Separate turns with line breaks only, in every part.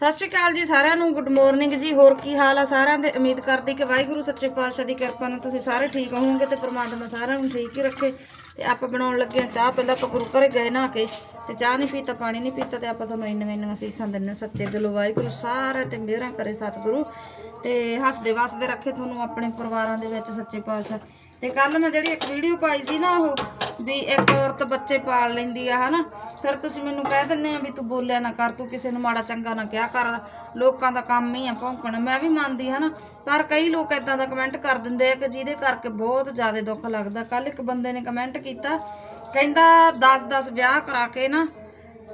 ਸਤਿ ਸ਼੍ਰੀ ਅਕਾਲ ਜੀ ਸਾਰਿਆਂ ਨੂੰ ਗੁੱਡ ਮਾਰਨਿੰਗ ਜੀ, ਹੋਰ ਕੀ ਹਾਲ ਆ ਸਾਰਿਆਂ ਦੇ? ਉਮੀਦ ਕਰਦੀ ਕਿ ਵਾਹਿਗੁਰੂ, ਸੱਚੇ ਪਾਤਸ਼ਾਹ ਦੀ ਕਿਰਪਾ ਨਾਲ ਤੁਸੀਂ ਸਾਰੇ ਠੀਕ ਹੋਵੋਗੇ ਤੇ ਪਰਮਾਤਮਾ ਸਾਰਿਆਂ ਨੂੰ ਠੀਕ ਹੀ ਰੱਖੇ। ਤੇ ਆਪਾਂ ਬਣਾਉਣ ਲੱਗੇ ਹਾਂ ਚਾਹ, ਪਹਿਲਾਂ ਆਪਾਂ ਗੁਰੂ ਘਰੇ ਗਏ ਨਾ ਕੇ, ਤੇ ਚਾਹ ਨਹੀਂ ਪੀਤਾ, ਪਾਣੀ ਨਹੀਂ ਪੀਤਾ, ਤੇ ਆਪਾਂ ਤੁਹਾਨੂੰ ਇੰਨੀਆਂ ਇੰਨੀਆਂ ਸੀਸਾਂ ਦਿੰਨੇ ਸੱਚੇ ਦਿਲੋਂ ਵਾਹਿਗੁਰੂ, ਸਾਰਿਆਂ ਤੇ ਮਿਹਰਾਂ ਕਰੇ ਸਤਿਗੁਰੂ। ਤੇ ਹੱਸਦੇ ਵਸਦੇ ਰੱਖੇ ਤੁਹਾਨੂੰ ਆਪਣੇ ਪਰਿਵਾਰਾਂ ਦੇ ਵਿੱਚ, ਸੱਚੇ ਪਾਤਸ਼ਾਹ। ਤੇ ਕੱਲ ਮੈਂ ਜਿਹੜੀ ਇੱਕ ਵੀਡੀਓ ਪਾਈ ਸੀ ਨਾ ਉਹ ਵੀ ਇੱਕ ਔਰਤ ਬੱਚੇ ਪਾਲ ਲੈਂਦੀ ਆ, ਹਨਾ? ਫਿਰ ਤੁਸੀਂ ਮੈਨੂੰ ਕਹਿ ਦਿੰਦੇ ਆ ਵੀ ਤੂੰ ਬੋਲਿਆ ਨਾ ਕਰ, ਤੂੰ ਕਿਸੇ ਨੂੰ ਮਾੜਾ ਚੰਗਾ ਨਾ ਕਿਹਾ ਕਰ। ਲੋਕਾਂ ਦਾ ਕੰਮ ਹੀ ਆ ਭੌਂਕਣਾ। ਮੈਂ ਵੀ ਮੰਨਦੀ, ਹਨਾ? ਪਰ ਕਈ ਲੋਕ ਇਦਾਂ ਦਾ ਕਮੈਂਟ ਕਰ ਦਿੰਦੇ ਆ ਕਿ ਜਿਹਦੇ ਕਰਕੇ ਬਹੁਤ ਜ਼ਿਆਦਾ ਦੁੱਖ ਲੱਗਦਾ। ਕੱਲ ਇੱਕ ਬੰਦੇ ਨੇ ਕਮੈਂਟ ਕੀਤਾ, ਕਹਿੰਦਾ 10-10 ਵਿਆਹ ਕਰਾ ਕੇ ਨਾ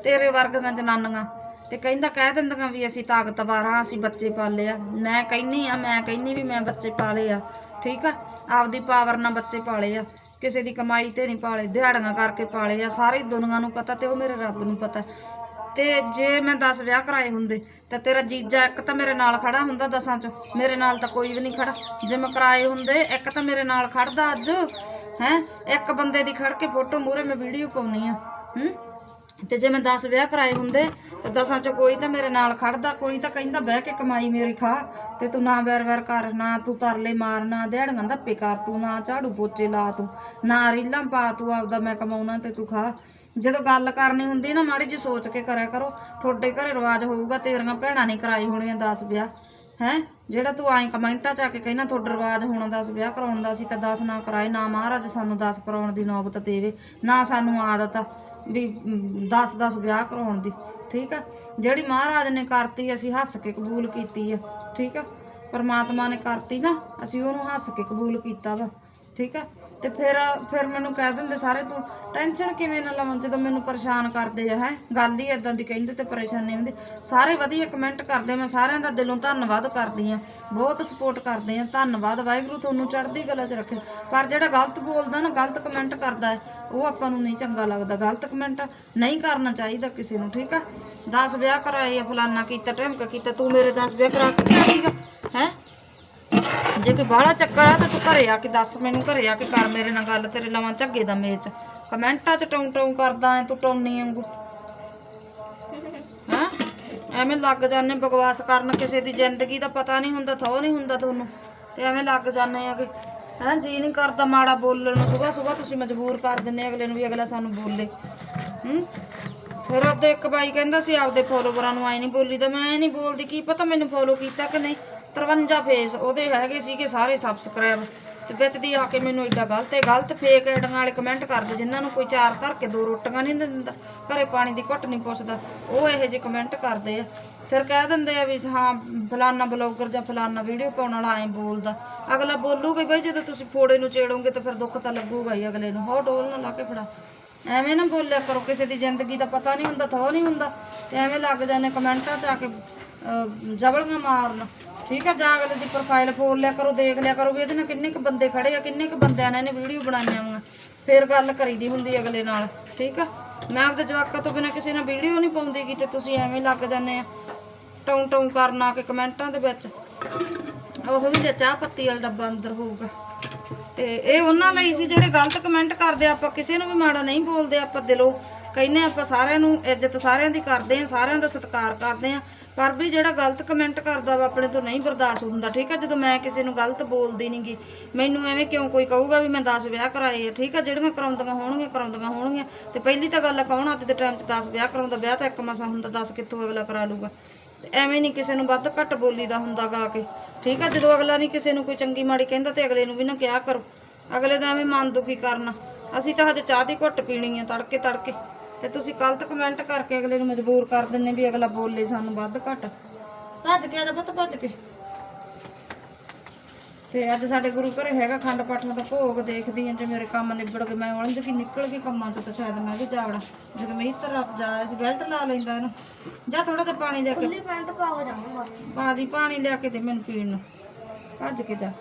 ਤੇਰੇ ਵਰਗੀਆਂ ਜਨਾਨੀਆਂ। ਤੇ ਕਹਿੰਦਾ ਕਹਿ ਦਿੰਦੀਆਂ ਵੀ ਅਸੀਂ ਤਾਕਤਵਰ ਹਾਂ, ਅਸੀਂ ਬੱਚੇ ਪਾਲੇ ਆ। ਮੈਂ ਕਹਿੰਨੀ ਆ, ਮੈਂ ਕਹਿੰਨੀ ਵੀ ਮੈਂ ਬੱਚੇ ਪਾਲੇ ਆ। ਠੀਕ ਆ? ਆਪਦੀ ਪਾਵਰ ਨਾਲ ਬੱਚੇ ਪਾਲੇ ਆ। ਕਿਸੇ ਦੀ ਕਮਾਈ ਤੇ ਨਹੀਂ ਪਾਲੇ, ਦਿਹਾੜੀਆਂ ਕਰਕੇ ਪਾਲੇ ਆ। ਸਾਰੀ ਦੁਨੀਆ ਨੂੰ ਪਤਾ ਤੇ ਉਹ ਮੇਰੇ ਰੱਬ ਨੂੰ ਪਤਾ। ਤੇ ਜੇ ਮੈਂ 10 ਵਿਆਹ ਕਰਾਏ ਹੁੰਦੇ, ਤਾਂ ਤੇਰਾ ਜੀਜਾ ਇੱਕ ਤਾਂ ਮੇਰੇ ਨਾਲ ਖੜਾ ਹੁੰਦਾ ਦਸਾਂ ਚ। ਮੇਰੇ ਨਾਲ ਤਾਂ ਕੋਈ ਵੀ ਨਹੀਂ ਖੜਾ। ਜੇ ਮੈਂ ਕਰਾਏ ਹੁੰਦੇ, ਇੱਕ ਤਾਂ ਮੇਰੇ ਨਾਲ ਖੜਦਾ ਅੱਜ, ਹੈ? ਇੱਕ ਬੰਦੇ ਦੀ ਖੜ ਕੇ ਫੋਟੋ ਮੂਰੇ ਮੈਂ ਵੀਡੀਓ ਪਾਉਣੀ ਆ, ਹੂੰ? ਤੇ ਜੇ ਮੈਂ 10 ਵਿਆਹ ਕਰਾਏ ਹੁੰਦੇ, ਤੇ ਦਸਾਂ ਚ ਕੋਈ ਤਾਂ ਮੇਰੇ ਨਾਲ ਖੜਦਾ, ਕੋਈ ਤਾਂ ਕਹਿੰਦਾ, ਬਹਿ ਕੇ ਕਮਾਈ ਮੇਰੀ ਖਾ, ਤੇ ਤੂੰ ਨਾ ਵੈਰ-ਵੈਰ ਕਰ, ਨਾ ਤੂੰ ਤਰਲੇ ਮਾਰ, ਨਾ ਦਿਹਾੜੀਆਂ ਧੱਪੇ ਕਰ, ਤੂੰ ਨਾ ਝਾੜੂ ਪੋਚੇ ਲਾ ਤੂੰ, ਨਾ ਰੀਲਾਂ ਪਾ, ਤੂੰ ਆਪਦਾ ਮੈਂ ਕਮਾਉਣਾ ਤੇ ਤੂੰ ਖਾ। ਜਦੋਂ ਗੱਲ ਕਰਨੀ ਹੁੰਦੀ ਨਾ, ਮਾੜੀ ਜੀ ਸੋਚ ਕੇ ਕਰਿਆ ਕਰੋ, ਤੁਹਾਡੇ ਘਰੇ ਰਿਵਾਜ ਹੋਊਗਾ, ਤੇਰੀਆਂ ਭੈਣਾਂ ਨੇ ਕਰਾਈ ਹੋਣੀਆਂ 10 ਵਿਆਹ। ਹੈ? ਜਿਹੜਾ ਤੂੰ ਐਂ ਕਮੈਂਟਾਂ ਚ ਆ ਕੇ ਕਹਿਣਾ ਤੁਹਾਡਾ ਰਿਵਾਜ ਹੋਣਾ ਦਾ ਵਿਆਹ ਕਰਾਉਣ ਦਾ ਸੀ ਤਾਂ 10 ਨਾ ਕਰਾਏ, ਨਾ ਮਹਾਰਾਜ ਸਾਨੂੰ 10 ਕਰਾਉਣ ਦੀ ਨੌਬਤ ਦੇਵੇ, ਨਾ ਸਾਨੂੰ ਆਦਤ ਆ ਵੀ 10 10 ਵਿਆਹ ਕਰਾਉਣ ਦੀ, ਠੀਕ ਆ? ਜਿਹੜੀ ਮਹਾਰਾਜ ਨੇ ਕਰਤੀ, ਅਸੀਂ ਹੱਸ ਕੇ ਕਬੂਲ ਕੀਤੀ ਆ, ਠੀਕ ਆ? ਪਰਮਾਤਮਾ ਨੇ ਕਰਤੀ ਨਾ, ਅਸੀਂ ਉਹਨੂੰ ਹੱਸ ਕੇ ਕਬੂਲ ਕੀਤਾ ਵਾ, ਠੀਕ ਆ? ਤੇ ਫਿਰ ਫਿਰ ਮੈਨੂੰ ਕਹਿ ਦਿੰਦੇ ਸਾਰੇ, ਤੂੰ ਟੈਨਸ਼ਨ ਕਿਵੇਂ ਨਾ ਲਵਾਂ, ਜਦੋਂ ਮੈਨੂੰ ਪਰੇਸ਼ਾਨ ਕਰਦੇ ਆ, ਹੈ? ਗੱਲ ਹੀ ਇਦਾਂ ਦੀ ਕਹਿੰਦੇ ਤੇ ਪਰੇਸ਼ਾਨੀ ਹੁੰਦੀ। ਸਾਰੇ ਵਧੀਆ ਕਮੈਂਟ ਕਰਦੇ ਮੈਂ ਸਾਰਿਆਂ ਦਾ ਦਿਲੋਂ ਧੰਨਵਾਦ ਕਰਦੀ ਆ। ਬਹੁਤ ਸਪੋਰਟ ਕਰਦੇ ਆ, ਧੰਨਵਾਦ। ਵਾਹਿਗੁਰੂ ਤੁਹਾਨੂੰ ਚੜ੍ਹਦੀ ਕਲਾ 'ਚ ਰੱਖੇ। ਪਰ ਜਿਹੜਾ ਗਲਤ ਬੋਲਦਾ ਨਾ, ਗਲਤ ਕਮੈਂਟ ਕਰਦਾ ਹੈ, ਉਹ ਆਪਾਂ ਨੂੰ ਨਹੀਂ ਚੰਗਾ ਲੱਗਦਾ। ਗਲਤ ਕਮੈਂਟ ਨਹੀਂ ਕਰਨਾ ਚਾਹੀਦਾ ਕਿਸੇ ਨੂੰ, ਠੀਕ ਆ? 10 ਵਿਆਹ ਕਰਾਏ ਆ ਫਲਾਨਾ ਕੀਤਾ ਟਮਕਾ ਕੀਤਾ, ਤੂੰ ਮੇਰੇ 10 ਵਿਆਹ ਕਰਾ ਕੇ ਕਿਹਾ ਸੀਗਾ ਹੈ? ਜੇ ਕੋਈ ਬਾਹਲਾ ਚੱਕਰ ਆ ਤਾਂ ਤੂੰ ਘਰੇ ਆ ਕੇ ਦੱਸ ਮੈਨੂੰ, ਘਰੇ ਆ ਕੇ ਕਰ ਮੇਰੇ ਨਾਲ ਗੱਲ, ਤੇਰੇ ਲਵਾਂ ਝੱਗੇ ਦਾ ਮੇਚ ਕਮੈਂਟਾਂ 'ਚ ਟੌਂ ਟੌਂ ਕਰਦਾ ਐ ਤੂੰ ਟੌਨੀ ਵਾਂਗੂ। ਹਾਂ? ਐਵੇਂ ਲੱਗ ਜਾਂਦੇ ਬਕਵਾਸ ਕਰਨ ਕਿਸੇ ਦੀ ਜ਼ਿੰਦਗੀ ਦਾ ਪਤਾ ਨਹੀਂ ਹੁੰਦਾ, ਥੋ ਨਹੀਂ ਹੁੰਦਾ ਤੁਹਾਨੂੰ। ਤੇ ਐਵੇਂ ਲੱਗ ਜਾਂਦੇ ਆ ਕਿ, ਹੈਂ, ਜੀ ਨਹੀਂ ਕਰਦਾ ਮਾੜਾ ਬੋਲਣ ਨੂੰ। ਸਵੇਰ ਸਵੇਰ ਤੁਸੀਂ ਮਜਬੂਰ ਕਰ ਦਿੰਦੇ ਅਗਲੇ ਨੂੰ ਵੀ ਅਗਲਾ ਸਾਨੂੰ ਬੋਲੇ। ਹੂੰ? ਫਿਰ ਉਹਦੇ ਇੱਕ ਬਾਈ ਕਹਿੰਦਾ ਸੀ ਆਪਦੇ ਫੋਲੋਵਰਾਂ ਨੂੰ ਐ ਨਹੀਂ ਬੋਲੀ ਤਾਂ ਮੈਂ ਐ ਨਹੀਂ ਬੋਲਦੀ, ਕੀ ਪਤਾ ਮੈਨੂੰ ਫੋਲੋ ਕੀਤਾ ਕਿ ਨਹੀਂ। 53 ਫੇਸ ਉਹਦੇ ਹੈਗੇ ਸੀਗੇ ਸਾਰੇ ਸਬਸਕ੍ਰਾਈਬ ਤੇ ਵਿੱਚ ਦੀ ਆ ਕੇ ਮੈਨੂੰ ਏਡਾ ਗਲਤ ਹੈ ਗਲਤ ਫੇਕ ਐਡਾਂ ਵਾਲੇ ਕਮੈਂਟ ਕਰਦੇ ਜਿਨ੍ਹਾਂ ਨੂੰ ਕੋਈ ਚਾਰ ਧਰ ਕੇ ਦੋ ਰੋਟੀਆਂ ਨਹੀਂ ਦਿੰਦਾ ਘਰੇ ਪਾਣੀ ਦੀ ਘੁੱਟ ਨਹੀਂ ਪੁੱਛਦਾ ਉਹ ਇਹੋ ਜਿਹੇ ਕਮੈਂਟ ਕਰਦੇ ਆ। ਫਿਰ ਕਹਿ ਦਿੰਦੇ ਆ ਵੀ ਹਾਂ ਫਲਾਨਾ ਬਲੌਗਰ ਜਾਂ ਫਲਾਨਾ ਵੀਡੀਓ ਪਾਉਣ ਵਾਲਾ ਐਂ ਬੋਲਦਾ। ਅਗਲਾ ਬੋਲੂਗਾ ਬਈ ਜਦੋਂ ਤੁਸੀਂ ਫੋੜੇ ਨੂੰ ਚੇੜੋਗੇ ਤਾਂ ਫਿਰ ਦੁੱਖ ਤਾਂ ਲੱਗੂਗਾ ਹੀ ਅਗਲੇ ਨੂੰ। ਹੋ ਡੋਲ ਨਾ ਲਾ ਕੇ ਫੜਾ। ਐਵੇਂ ਨਾ ਬੋਲਿਆ ਕਰੋ ਕਿਸੇ ਦੀ ਜ਼ਿੰਦਗੀ ਦਾ ਪਤਾ ਨਹੀਂ ਹੁੰਦਾ ਥੋ ਨਹੀਂ ਹੁੰਦਾ। ਤੇ ਐਵੇਂ ਲੱਗ ਜਾਂਦੇ ਕਮੈਂਟਾਂ 'ਚ ਆ ਕੇ ਅਹ, ਜਬਲੀਆਂ ਮਾਰਨ। ਠੀਕ ਆ ਜਾਂ ਅਗਲੇ ਦੀ ਪ੍ਰੋਫਾਈਲ ਫੋਲ ਲਿਆ ਕਰੋ, ਦੇਖ ਲਿਆ ਕਰੋ ਵੀ ਇਹਦੇ ਨਾਲ ਕਿੰਨੇ ਕੁ ਬੰਦੇ ਖੜੇ ਆ, ਕਿੰਨੇ ਕੁ ਬੰਦਿਆਂ ਨੇ ਇਹਨੇ ਵੀਡੀਓ ਬਣਾਈਆਂ ਵਾ ਫਿਰ ਗੱਲ ਕਰੀਦੀ ਹੁੰਦੀ ਅਗਲੇ ਨਾਲ, ਠੀਕ ਆ? ਮੈਂ ਆਪਦੇ ਜਵਾਕਾਂ ਤੋਂ ਬਿਨਾਂ ਕਿਸੇ ਨਾਲ ਵੀਡੀਓ ਨਹੀਂ ਪਾਉਂਦੀ ਕਿ ਤੇ ਤੁਸੀਂ ਐਵੇਂ ਲੱਗ ਜਾਂਦੇ ਆ। ਟੌਂ ਟੌਂ ਕਰਨ ਆ ਕਮੈਂਟਾਂ ਦੇ ਵਿੱਚ। ਉਹ ਵੀ ਜੇ ਚਾਹ ਪੱਤੀ ਵਾਲਾ ਡੱਬਾ ਅੰਦਰ ਹੋਊਗਾ। ਤੇ ਇਹ ਉਹਨਾਂ ਲਈ ਸੀ ਜਿਹੜੇ ਗਲਤ ਕਮੈਂਟ ਕਰਦੇ ਆਪਾਂ ਕਿਸੇ ਨੂੰ ਵੀ ਮਾੜਾ ਨਹੀਂ ਬੋਲਦੇ, ਆਪਾਂ ਦਿਲੋਂ ਕਹਿੰਦੇ ਆਪਾਂ ਸਾਰਿਆਂ ਨੂੰ ਇੱਜ਼ਤ ਸਾਰਿਆਂ ਦੀ ਕਰਦੇ ਆ ਸਾਰਿਆਂ ਦਾ ਸਤਿਕਾਰ ਕਰਦੇ ਆ ਪਰ ਵੀ ਜਿਹੜਾ ਗਲਤ ਕਮੈਂਟ ਕਰਦਾ ਵਾ ਆਪਣੇ ਤੋਂ ਨਹੀਂ ਬਰਦਾਸ਼ਤ ਹੁੰਦਾ, ਠੀਕ ਆ? ਜਦੋਂ ਮੈਂ ਕਿਸੇ ਨੂੰ ਗਲਤ ਬੋਲਦੀ ਨਹੀਂਗੀ ਮੈਨੂੰ ਐਵੇਂ ਕਿਉਂ ਕੋਈ ਕਹੂਗਾ ਵੀ ਮੈਂ 10 ਵਿਆਹ ਕਰਾਏ ਆ, ਠੀਕ ਆ? ਜਿਹੜੀਆਂ ਕਰਾਉਂਦੀਆਂ ਹੋਣਗੀਆਂ ਕਰਾਉਂਦੀਆਂ ਹੋਣਗੀਆਂ। ਤੇ ਪਹਿਲੀ ਤਾਂ ਗੱਲ ਕੌਣ ਅੱਜ ਦੇ ਟਾਈਮ 'ਚ 10 ਵਿਆਹ ਕਰਾਉਂਦਾ? ਵਿਆਹ ਤਾਂ ਇੱਕ ਮਸਾ ਹੁੰਦਾ 10 ਕਿੱਥੋਂ ਅਗਲਾ ਕਰਾ ਲੂਗਾ? ਤੇ ਐਵੇਂ ਨਹੀਂ ਕਿਸੇ ਨੂੰ ਵੱਧ ਘੱਟ ਬੋਲੀਦਾ ਹੁੰਦਾ ਗਾ ਕੇ, ਠੀਕ ਆ? ਜਦੋਂ ਅਗਲਾ ਨਹੀਂ ਕਿਸੇ ਨੂੰ ਕੋਈ ਚੰਗੀ ਮਾੜੀ ਕਹਿੰਦਾ ਤੇ ਅਗਲੇ ਨੂੰ ਵੀ ਨਾ ਕਿਹਾ ਕਰੋ। ਅਗਲੇ ਦਾ ਐਵੇਂ ਮਨ ਦੁਖੀ ਕਰਨਾ। ਅਸੀਂ ਤਾਂ ਹਜੇ ਚਾਹ ਦੀ ਘੁੱਟ ਪੀਣੀ ਆ ਤੜਕੇ ਤੜਕੇ ਤੇ ਤੁਸੀਂ ਗਲਤ ਕਮੈਂਟ ਕਰਕੇ ਅਗਲੇ ਨੂੰ ਮਜਬੂਰ ਕਰ ਦਿੰਦੇ ਵੀ ਅਗਲਾ ਬੋਲੇ ਸਾਨੂੰ ਵੱਧ ਘੱਟ। ਭੱਜ ਕੇ ਆਦਾ ਪੁੱਤ ਭੱਜ ਕੇ। ਤੇ ਅੱਜ ਸਾਡੇ ਗੁਰੂ ਘਰੇ ਹੈਗਾ ਖੰਡ ਪਾਠਾਂ ਦਾ ਭੋਗ ਦੇਖਦੀ ਆਂ ਜੇ ਮੇਰੇ ਕੰਮ ਨਿਬੜ ਗਏ। ਮੈਂ ਉਲਝ ਕੇ ਨਿਕਲ ਗਈ ਕੰਮਾਂ ਤੋਂ ਤਾਂ ਸ਼ਾਇਦ ਮੈਂ ਵੀ ਜਾਵੜਾ। ਜਦੋਂ ਮੈਂ ਇੱਧਰ ਰੱਖ ਜਾਇਆ ਸੀ ਬੈਲਟ ਲਾ ਲੈਂਦਾ ਇਹਨੂੰ। ਜਾਂ ਥੋੜਾ ਜਿਹਾ ਪਾਣੀ ਦੇ ਕੇ।
ਪੈਂਟ ਪਾ ਹੋ ਜਾਊਗਾ
ਬਾਜੀ ਪਾਣੀ ਲਿਆ ਕੇ ਦੇ ਮੈਨੂੰ ਪੀਣ ਨੂੰ। ਭੱਜ ਕੇ ਜਾ।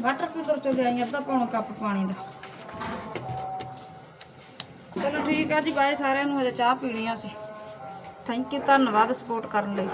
ਵਾਟਰ ਕੂਲਰ ਚੋਂ ਲਿਆਈ ਅੱਧਾ ਪੌਣਾ ਕੱਪ ਪਾਣੀ ਦਾ। ਚਲੋ ਠੀਕ ਆ ਜੀ, ਬਾਏ ਸਾਰਿਆਂ ਨੂੰ, ਹਜੇ ਚਾਹ ਪੀਣੀ ਆ ਅਸੀਂ। ਥੈਂਕ ਯੂ ਧੰਨਵਾਦ ਸਪੋਰਟ ਕਰਨ ਲਈ।